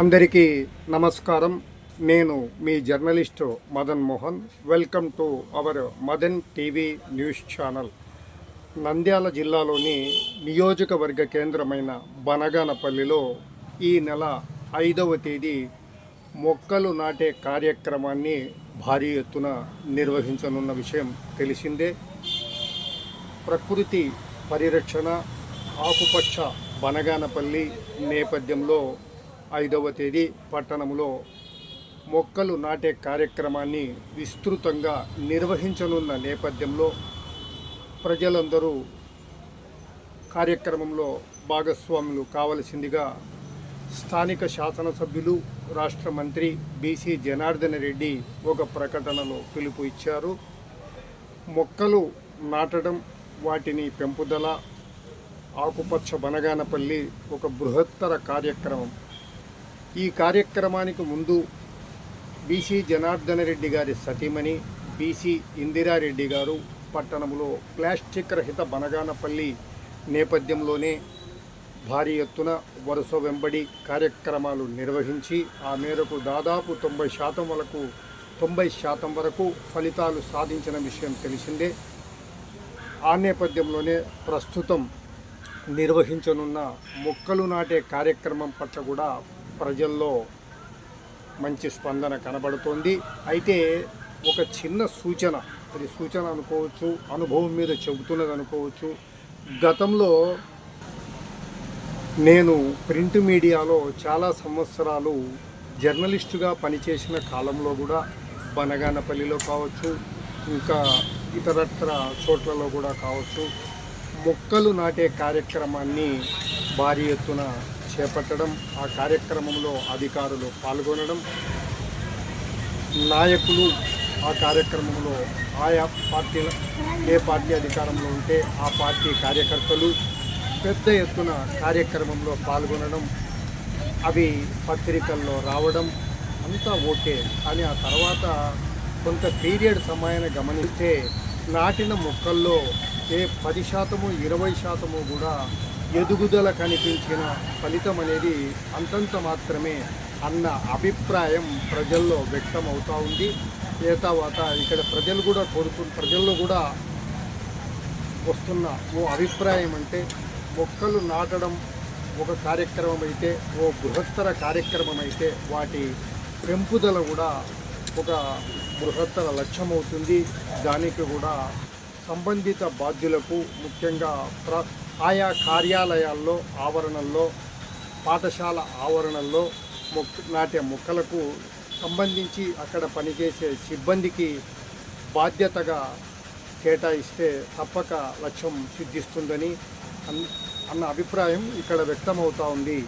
అందరికీ నమస్కారం. నేను మీ journalist Madan Mohan. Welcome to our Madan TV news channel. Nandyala జిల్లాలోని నియోజకవర్గ కేంద్రమైన బనగానపల్లిలో ఈ నెల ఐదవ తేదీ మొక్కలు నాటే కార్యక్రమాన్ని భారీ ఎత్తున నిర్వహించనున్న విషయం తెలిసిందే. ప్రకృతి పరిరక్షణ ఆకుపచ్చ బనగానపల్లి నేపథ్యంలో ఐదవ తేదీ పట్టణంలో మొక్కలు నాటే కార్యక్రమాన్ని విస్తృతంగా నిర్వహించనున్న నేపథ్యంలో ప్రజలందరూ కార్యక్రమంలో భాగస్వాములు కావలసిందిగా స్థానిక శాసనసభ్యులు రాష్ట్ర మంత్రి బీసీ జనార్దన్ రెడ్డి ఒక ప్రకటనలో పిలుపు ఇచ్చారు. మొక్కలు నాటడం వాటిని పెంపుదల ఆకుపచ్చ బనగానపల్లి ఒక బృహత్తర కార్యక్రమం. ఈ కార్యక్రమానికి ముందు బీసీ జనార్దన రెడ్డి గారి సతీమణి బీసీ ఇందిరారెడ్డి గారు పట్టణంలో ప్లాస్టిక్ రహిత బనగానపల్లి నేపథ్యంలోనే భారీ ఎత్తున వరుస వెంబడి కార్యక్రమాలు నిర్వహించి ఆ మేరకు దాదాపు తొంభై శాతం వరకు తొంభై శాతం వరకు ఫలితాలు సాధించిన విషయం తెలిసిందే. ఆ నేపథ్యంలోనే ప్రస్తుతం నిర్వహించనున్న మొక్కలు నాటే కార్యక్రమం పట్ల కూడా ప్రజల్లో మంచి స్పందన కనబడుతోంది. అయితే ఒక చిన్న సూచన అది సూచన అనుకోవచ్చు అనుభవం మీద చెబుతున్నది అనుకోవచ్చు. గతంలో నేను ప్రింట్ మీడియాలో చాలా సంవత్సరాలు జర్నలిస్టుగా పనిచేసిన కాలంలో కూడా బనగానపల్లిలో కావచ్చు ఇంకా ఇతరత్ర చోట్లలో కూడా కావచ్చు మొక్కలు నాటే కార్యక్రమాన్ని భారీ ఎత్తున చేపట్టడం ఆ కార్యక్రమంలో అధికారులు పాల్గొనడం నాయకులు ఆ కార్యక్రమంలో ఆయా పార్టీల ఏ పార్టీ అధికారంలో ఉంటే ఆ పార్టీ కార్యకర్తలు పెద్ద ఎత్తున కార్యక్రమంలో పాల్గొనడం అవి పత్రికల్లో రావడం అంతా ఓకే. కానీ ఆ తర్వాత కొంత పీరియడ్ సమయాన్ని గమనిస్తే నాటిన మొక్కల్లో ఏ పది శాతము ఇరవై శాతము కూడా ఎదుగుదల కనిపించిన ఫలితం అనేది అంతంత మాత్రమే అన్న అభిప్రాయం ప్రజల్లో వ్యక్తం అవుతూ ఉంది. ఏ తర్వాత ఇక్కడ ప్రజలు కూడా కోరుతు ప్రజల్లో కూడా వస్తున్న ఓ అభిప్రాయం అంటే మొక్కలు నాటడం ఒక కార్యక్రమం అయితే ఓ బృహత్తర కార్యక్రమం అయితే వాటి పెంపుదల కూడా ఒక బృహత్తర లక్ష్యం అవుతుంది దానికి కూడా సంబంధిత బాధ్యులకు ముఖ్యంగా ప్ర ఆయా కార్యాలయాల్లో ఆవరణల్లో పాఠశాల ఆవరణల్లో మొక్క నాటే మొక్కలకు సంబంధించి అక్కడ పనిచేసే సిబ్బందికి బాధ్యతగా కేటాయిస్తే తప్పక లక్ష్యం సిద్ధిస్తుందని అన్- అన్న అభిప్రాయం ఇక్కడ వ్యక్తమవుతా ఉంది.